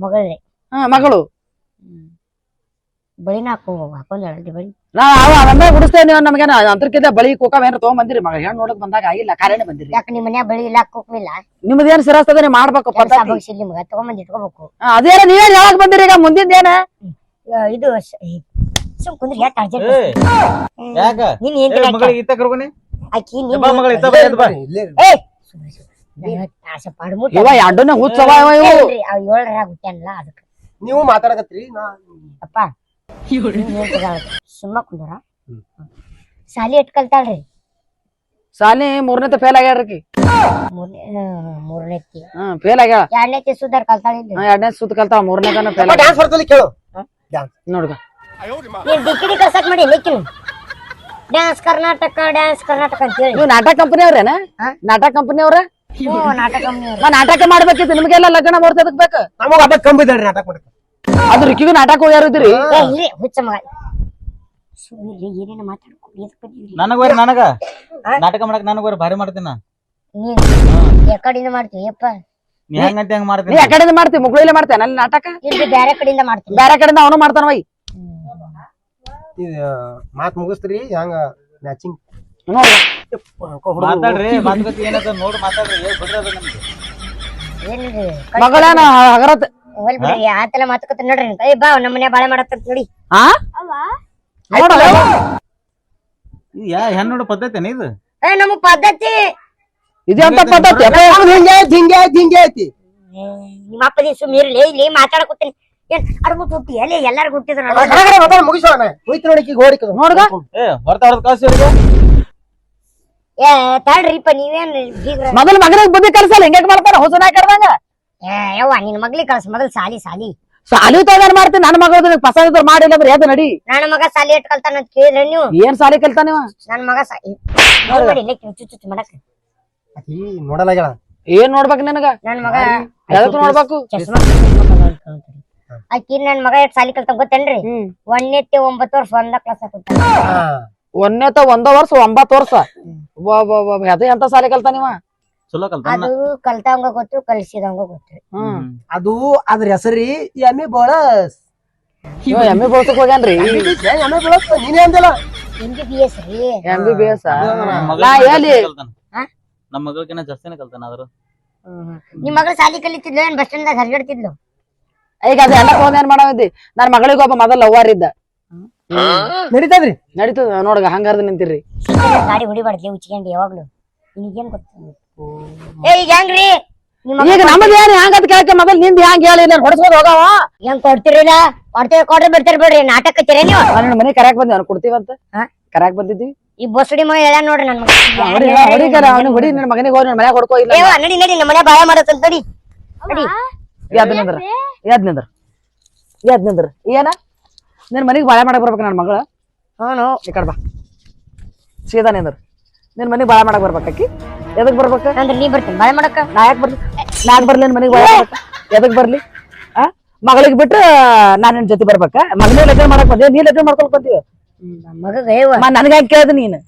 ಮಗಳೇ. ಹಾ ಮಗಳು. ಬಳಿನ ಹಾಕೋ ಹೇಳಿ ಬಳಿ. ನಾ ಅವ ಗುಡಿಸ್ತೇನೆ ನೀವು ನಮ್ಗೇನ ಅಂತರ್ಕಿದ್ದ ಬಳಿ ಕೋಕ ಏನಾರ ತಗೊಂಡ್ ಬಂದಿರಿ ಮಗ. ಹೆಣ್ ನೋಡಕ್ ಬಂದಾಗ ಆಗಿಲ್ಲ ಕಾರಣ ಬಂದಿರಿ. ಯಾಕ ನಿಮ್ಮ ಮನ್ಯಾಗ ಬಳಿ ಇಲ್ಲ ಹಾಕೋಕ್ಮಿಲ್ಲ ನಿಮ್ದೇನ್ ಸಿರಾಸ್ತದ ನೀವು ಮಾಡ್ಬೇಕು ಪದ್ಧತಿ. ನಿಮ್ಗ ತಗೊಂಬಂದ್ ಇಟ್ಕೋಬೇಕು. ಹಾ, ಅದೇನ ನೀವೇನ್ ಹೇಳಕ್ ಬಂದಿರಿ ಈಗ ಮುಂದಿಂದ ಏನ? ಆ, ಇದು ಸ- ಏ, ಸುಮ್ ಕುಂದ್ರಿ ಯಾಕೆ ಅರ್ಜೆಂಟ್ ಏ ಯಾಕ? ನೀನ್ ಏ, ಏನ್ ಮಗಳಿಗೆ ಇತ್ತ ಕರ್ಕೊನಿ ಆಕಿ ಏ, ಬಾ ಮಗಳ ಇತ್ತ ಬಾ ಎದ್ದು ಬಾ ಇಲ್ಲೇ ಏ ಆಸೆ ಪಡ್ಮುಟ್ಟ ಇವ ಎರಡನ್ನ ಹುಚ್ಚವ ಇವ ಇವು. ಏನ್ರಿ, ಅವ್ ಏಳರಾಗ ಹುಟ್ಟ್ಯಾನಲ್ಲ ಅದಕ್ಕ. ನೀವು ಮಾತಾಡಕತ್ರಿ ನಾ ಅಪ್ಪ ಸುಮ್ಮ ಕುಂದರ? ಸಾಲಿ ಎಟ್ ಕಲ್ತಾಳ್ರಿ? ಸಾಲಿ ಮೂರನೇತ ಫೇಲ್ ಆಗ್ಯಾಡ್ರಿ ಮೂರನೇ ಮೂರನೇತಿ ಹ್ಮ್ ಫೇಲ್ ಆಗ್ಯಾಳ. ಎರಡನೇತಿ ಸುಧಾರ್ ಕಲ್ತಾಳಿಲ್ರಿ ಹಾ, ಎರಡನೇ ಸುತ್ತ ಕಲ್ತಾವ ಮೂರನೇದನ ಫೇಲ್ ಡ್ಯಾನ್ಸ್ ಬರ್ತಲ್ಲಿ ಕೇಳು. ನೋಡ್ಗ ನೀನ್ ಡಿಗ್ರಿ ಕಲ್ಸಕ್ ಮಾಡಿ ಡ್ಯಾನ್ಸ್ ಕರ್ನಾಟಕ ಡ್ಯಾನ್ಸ್ ಕರ್ನಾಟಕ ಅಂತ ಹೇಳಿ ನೀವು ನಾಟಕ ಕಂಪನಿ ಅವ್ರೇನ? ನಾಟಕ ಕಂಪನಿ ಅವ್ರ? ನಾಟಕ ನಾಟಕ ಮಾಡ್ಬೇಕಿತ್ತು ನಿಮ್ಗೆಲ್ಲ ಲಗ್ನ ಮುಹೂರ್ತ ಬೇಕು? ನಮಗ ನಾಟಕ ಮಾಡಕ್ಕೆ ಅದು ರಿಕ್ಕಿಗೂ ನಾಟಕ ಹೋಗ್ಯಾರಿದ್ರಿ ಏ ಇರಿ ಹುಚ್ಚ ಮಗ. ಸುಮ್ಮನೆ ಏನೇನು ಮಾತಾಡ್ಕೊ ಎದಕ್ ಬಂದಿದ್ರಿ ನನಗ ಬರ್ರಿ ನನಗ. ನಾಟಕ ಮಾಡಕ್ ನನಗ ಬರ್ರಿ ಭಾರಿ ಮಾಡ್ತೀನಿ ನಾ. ನೀನ್? ಮಾಡ್ತೀವಿ ಯಪ್ಪ? ನೀ ಹೆಂಗಂತ ಹೆಂಗ್ ನೀ ಮಾಡ್ತೀನಿ ಮಾಡ್ತಿ ಮುಗುಳಿಲೆ ಮಾಡ್ತೇನೆ ಅಲ್ಲಿ ನಾಟಕ? ಇಲ್ಲಿ ಬ್ಯಾರೆ ಕಡೆಯಿಂದ ಮಾಡ್ತೀನಿ. ಬೇರೆ ಕಡೆಯಿಂದ ಅವನು ಮಾಡ್ತಾನ ವೈ. ಇದು ಮಾತ್ ಮುಗಿಸ್ತ್ರಿ ಹಂಗ ಮ್ಯಾಚಿಂಗ್? ಮಾತಾಡ್ರಿ ಮಾತುಕತೆ ಏನದ ನೋಡಿ ಮಾತಾಡ್ರಿ ಏ ಬಿಡ್ರಿ ಅದ ನಿಮ್ಗೆ. ಏನ್ರಿ? ಮಗಳೇನ ಹಗರತ್ ಹೋಲ್ ಮಾತುಕತೆ ನೋಡ್ರಿ ಏ ಬಾ ನಮ್ಮ ಮನೆ ಬಾಳೆ ಮಾಡತ್ತ ನೋಡಿ. ಹಾ ನೋಡ ಇದು ಯಾ ಹೆಣ್ಣು ಪದ್ಧತಿ ಇದು? ಏ ನಮ್ಮ ಪದ್ಧತಿ. ಇದೆ ಅಂತ ಪದ್ಧತಿ? ಅಪ್ಪ. ಹಿಂಗೆ ಐತಿ ಹಿಂಗೆ ಐತಿ ಹಿಂಗೆ ಐತಿ. ಏ, ನಿಮ್ಮ ಅಪ್ಪದಿ ಸುಮ್ಮನೆ ಇರ್ಲಿ ಇಲ್ಲಿ ಮಾತಾಡಕತ್ತೀನಿ ಏನ್ ಅಡ್ಬಿಟ್ಟು ಹುಟ್ಟಿ ಎಲ್ಲಿ ಎಲ್ಲಾರು ಹುಟ್ಟಿದ್ರ ಮುಗಿಸೋಣ ಹೋಯ್ತು ನೋಡಿ ಈಗ ನೋಡ್ಗ. ಏ ಹೊರತ ಹೊರತ ಕಳ್ಸಿ ಏ ತಾಳ್ರಿಪ್ಪ ನೀವೇನ್ ಮೊದಲ್ ಮಗನಿಗೆ ಬುದ್ಧಿ ಕಲ್ಸಲ್ಲ ಮಾಡ್ತಾರ ಹೊಸ ಕರ್ದಂಗ ಏ ಯವ್ವ ನಿನ್ ಮಗ್ಳಿಗೆ ಕಳ್ಸ ಮೊದಲ್ ಸಾಲಿ ಸಾಲಿ. ಸಾಲಿ ತಗೊಂಡ್ ಮಾಡ್ತೀನಿ ನನ್ನ ಮಗ ಪಸಂದ ಮಾಡಿಲ್ಲ ಅಂದ್ರೆ ಎದ್ದು ನಡಿ. ನನ್ನ ಮಗ ಸಾಲಿ ಎಟ್ ಕಲ್ತಾನ ಅಂತ ಕೇಳಿದ್ರೆ ನೀವು? ಏನ್ ಸಾಲಿ ಕಲ್ತಾನ ಇವ? ನನ್ನ ಮಗ ಸಾಲಿ ನೋಡಿ. ಇಲ್ಲೇ ಚುಚ್ಚು ಚುಚ್ಚು ಮಾಡಕ್. ಆಕಿ ನೋಡಲಾಗ್ಯಾಳ ಏನ್ ನೋಡ್ಬೇಕು ನಿನಗ? ನನ್ನ ಮಗ ಎದಕ್ ನೋಡ್ಬೇಕು? ಅಕಿ ಆಕಿ ನನ್ ಮಗ ಎಷ್ಟ್ ಸಾಲಿ ಕಲ್ತಾನ ಗೊತ್ತೇನ್ರಿ? ಹ್ಮ್. ಒಂದನೇತ್ತೆ ಒಂಬತ್ತು ವರ್ಷ ಒಂದ ಕ್ಲಾಸ್ ಹಾಕುತ್ತ ಹಾ. ಒಂದನೇತ ಒಂದ ವರ್ಷ ಒಂಬತ್ತು ವರ್ಷ? ವಾ ವಾ ವಾ ಅದ ಎಂತ ಸಾಲಿ ಕಲ್ತಾನ ಇವ? ಚಲೋ ಅದು ಕಲ್ತವಂಗ ಗೊತ್ತು ಕಲ್ಸಿದವಂಗ ಗೊತ್ತು. ಹ್ಮ್. ಅದು ಅದ್ರ ಹೆಸರಿ ಎಮ್ಮೆ ಬಳಸ್ ಇವ ಎಮ್ಮೆ ಬಳಸಕ್ ಹೋಗ್ಯಾನ್ರಿ. ಎಮ್ಮೆ ಬಳಸ್ ನೀನೇ ಅಂದಲ್ಲ? ಎಂ ಬಿ ಬಿ ಎಸ್ ರೀ ಎಂ ಬಿ ಬಿ ಎಸ್ ನಮ್ಮ ನಾ ಎಲ್ಲಿ? ಕಲ್ತಾನ. ನಮ್ಮ ಮಗಳ್ಕಿನ್ನ ಜಾಸ್ತಿನೇ ಕಲ್ತಾನ ಆದ್ರು? ನಿಮ್ ಮಗಳು ಸಾಲಿ ಕಲಿತಿದ್ಲು ಏನ್ ಬಸ್ ಸ್ಟ್ಯಾಂಡ್ ದಾಗ ಹರಿಗಡ್ತಿದ್ಲು ಈಗ ಅದೆಲ್ಲ ಫೋನ್ ಏನ್ ಮಾಡವಿದ್ದಿ ನನ್ ಮಗಳಿಗೆ ಒಬ್ಬ ಮೊದಲ ಲವ್ವಾರ್ ಇದ್ದ. ನಡೀತದ್ರಿ? ನಡೀತದ ನೋಡ್ಗ ಹಂಗಾರ್ದ ನಿಂತಿರ್ರಿ. ಗಾಡಿ ಹೊಡಿಬಾರ್ದ್ಲಿ ಉಚ್ಕೊಂಡು ಯಾವಾಗ್ಲು. ನಿನಗೇನ್ ಗೊತ್ತ? ಏ ಈಗ ಹೆಂಗ್ರಿ? ಈಗ ನಮ್ಮದ್ ಏನ್ ಅಂತ ಕೇಳಕ್ಕೆ ಮೊದಲು? ನಿಂದ ಹೆಂಗ್ ಹೇಳಿ? ನಾನು ಹೊಡ್ಸ್ಕೊಂಡ್ ಹೋಗವ? ಹೆಂಗ್ ಕೊಡ್ತಿರಿಲ್ಲ ಕೊಡ್ತೇವೆ ಕೊಡ್ರಿ ಬಿಡ್ತೀರಿ ಬಿಡ್ರಿ. ನಾಟಕ ಕತ್ತೀರ ನೀವು. ನಿನ್ನ ಮನೆ ಕರ್ಯಾಕ್ ಬಂದಿ ಅವ್ನು ಕೊಡ್ತೀವಂತ? ಹಾ? ಕರ್ಯಾಕ್ ಬಂದಿದ್ವಿ ಈ ಬಸಡಿ ಮಗ ಹೇಳ ನೋಡ್ರಿ ನನ್ ಮಗ. ಹೊಡಿ ಹೊಡಿಕರ ಅವ್ನಿಗೆ ಹೊಡಿ ನಿನ್ನ ಮಗನಿಗೆ ಹೋಗಿ ನನ್ನ ಮನ್ಯಾಗ ಹೊಡ್ಕೋ ಇಲ್ಲ ಏವ ನಡಿ ನಡಿ ನಮ್ಮ ಮನೆ ಬಾಯ ಮಾಡತ್ತಂತ ನಡಿ. ನಡಿ. ಎದ್ ನಿಂದ್ರ. ಎದ್ ನಿಂದ್ರ. ನಿಂದ್ರ. ಏನ? ನಿನ್ ಮನೆಗೆ ಬಾಳೆ ಮಾಡಕ್ ಬರ್ಬೇಕು ನನ್ನ ಮಗಳು. ಅವನು ಈ ಕಡೆ ಬಾ. ಸೀದಾ ನಿಂದ್ರ. ನಿನ್ ಮನೆಗೆ ಬಾಳ ಮಾಡಕ್ ಬರ್ಬೇಕಿ ಎದಕ್ ಬರ್ಬೇಕ? ಅಂದ್ರೆ ನೀ ಬರ್ತೀನಿ ಬಾಳ ಮಾಡಕ್ಕ? ನಾ ಯಾಕೆ ಬರ್ಲಿ? ನಾ ಬರ್ಲಿ ನಿನ್ ಮನೆಗೆ ಬಾಳ ಎದಕ್ ಬರ್ಲಿ? ಆ? ಮಗಳಿಗೆ ಬಿಟ್ಟು ನಾನ್ ನಿನ್ ಜೊತೆ ಬರ್ಬೇಕ? ಮಗನೇ ಲಗ್ನ ಮಾಡಕ್ ಬಂದಿ ನೀ ಲಗ್ನ ಮಾಡ್ಕೊಳಕ್ ಬಂದೀವಿ ನೀನ್ ನನಗೆ ಹೆಂಗ್ ಕೇಳ್ದ ನೀನು?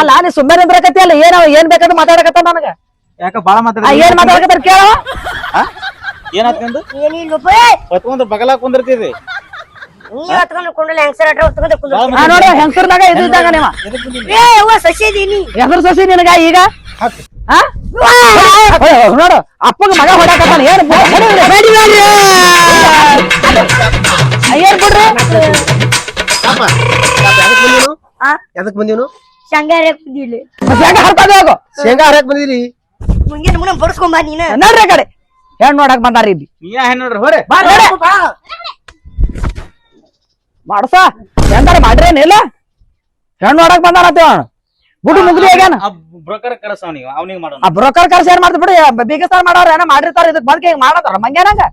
ಅಲ್ಲ ನೀ ಸುಮ್ಮನೆ ಬರಕತ್ತಿ ಅಲ್ಲ ಏನ್ ಏನ್ ಬೇಕಾದ್ರೆ ಮಾತಾಡಕತ್ತ ನನಗ. ಯಾಕ ಬಾಳ ಮಾತಾಡ ಏನ್ ಮಾತಾಡಕತ್ತಾರ ಕೇಳ ಏನಾತ್ ನಿಂದು? ಏನಿಲ್ಲಪ್ಪ ಹೊತ್ಕೊಂಡ್ ಬಗಲ ಕುಂದಿರ್ತಿದ್ರಿ ನೀ ಹೊತ್ಕೊಂಡು ಕುಂಡಲ ಹೆಂಗಸರ ಅಟ್ರ ಹೊತ್ಕೊಂಡು ಕುಂದ್ರ ನೋಡು ಇದ್ದಾಗ ನೀವ. ಏ ಅವ್ವ ಸಸಿ ಇದೀನಿ. ಎದ್ರ ಸಸಿ ನಿನಗ ಈಗ? ಆ? ಅಯ್ಯೋ, ನೋಡು ಅಪ್ಪಗ ಮಗ ಹೊಡಕತ್ತಾನ ಏನ್ ಬು- ಹೊಡಿ, ಹೊಡಿ. ಏನ್ ಬಿಡ್ರಿ ಆ? ಎದಕ್ ಬಂದೀನು ಶಂಗಾರ ಕುದಿಲಿ ಶೇಂಗಾ ಹರ್ಕೊಂಡ್ ಹೋಗು. ಶೇಂಗಾ ಹರಕ್ ಬಂದಿರಿ ಮುಂಗೆ ನಮ್ಮನ್ನ ಬಡ್ಸ್ಕೊಂಬ ನೀನ. ನೋಡ್ರಿ ಆ ಕಡೆ. ಹೆಣ್ ನೋಡಕ್ ಬಂದಾರ ಇಲ್ಲಿ. ಹೆಣ್ ನೋಡ್ರಿ? ಹೋರೆ. ಬಾ ನೋಡೆ. ಮಾಡ್ಸ? ಎಂದಾರ ಮಾಡ್ರೇನಿಲ್ಲ ಹೆಣ್ಣು ನೋಡಕ್ ಬಂದಾರ ಗುಡು ಮುಗ್ದಿ ಆಗ್ಯಾನ? ಬ್ರೋಕರ್ ಕರೆಸ ಅವನಿಗೆ ಅವನಿಗೆ ಮಾಡೋಣ. ಆ ಬ್ರೋಕರ್ ಕರ್ಸಿ ಏನ್ ಮಾಡ್ತಿ ಬಿಡು ಬೀಗಸ್ತಾರ ಮಾಡೋರ್ ಏನೋ ಮಾಡಿರ್ತಾರ ಇದಕ್ ಬಂದ್ ಹಿಂಗ್ ಮಾಡತಾರ ಮಂಗ್ಯಾನಂಗ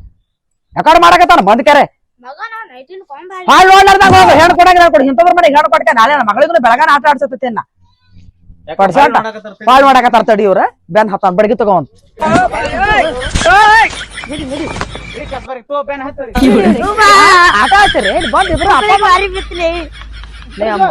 ಯಾಕಡೆ ಮಾಡಕತ್ತಾನ ಬಂದ್ ಕೆರೆ? ಹಾಳ್ ನೋಡ್ಲಾರ್ದಾಗ ಹೋಗು ಹೆಣ್ಣು ಕೊಡಂಗ ಕೊಡಿ ಇಂಥವ್ರ ಮನೆಗೆ ಹೆಣ್ ಕೊಡ್ಕೆ ನಾಳೆ ನನ್ನ ಮಗಳಿಗೂ ಬೆಳಗಾನ ಆಟ ಆಡ್ಸತ್ತೆ ನಾ ಕೊಡ್ಸಾಟ? ಮಾಡಕತ್ತಾರ ತಿರ್ಗಿ? ಹಾಳ್ ಮಾಡಕತ್ತಾರ ತಡಿ ಇವ್ರ. ಬೆನ್ ಹತ್ತಾನ ಬಡಗಿ ತಗೊಂಡ್ ಆಟ ಆಡ್ತಾರೆ? ಬಂದ್ ಇಬ್ರು ಅಪ್ಪ ಮಾರಿ ಬಿತ್ತಲಿ ಅಮ್ಮ.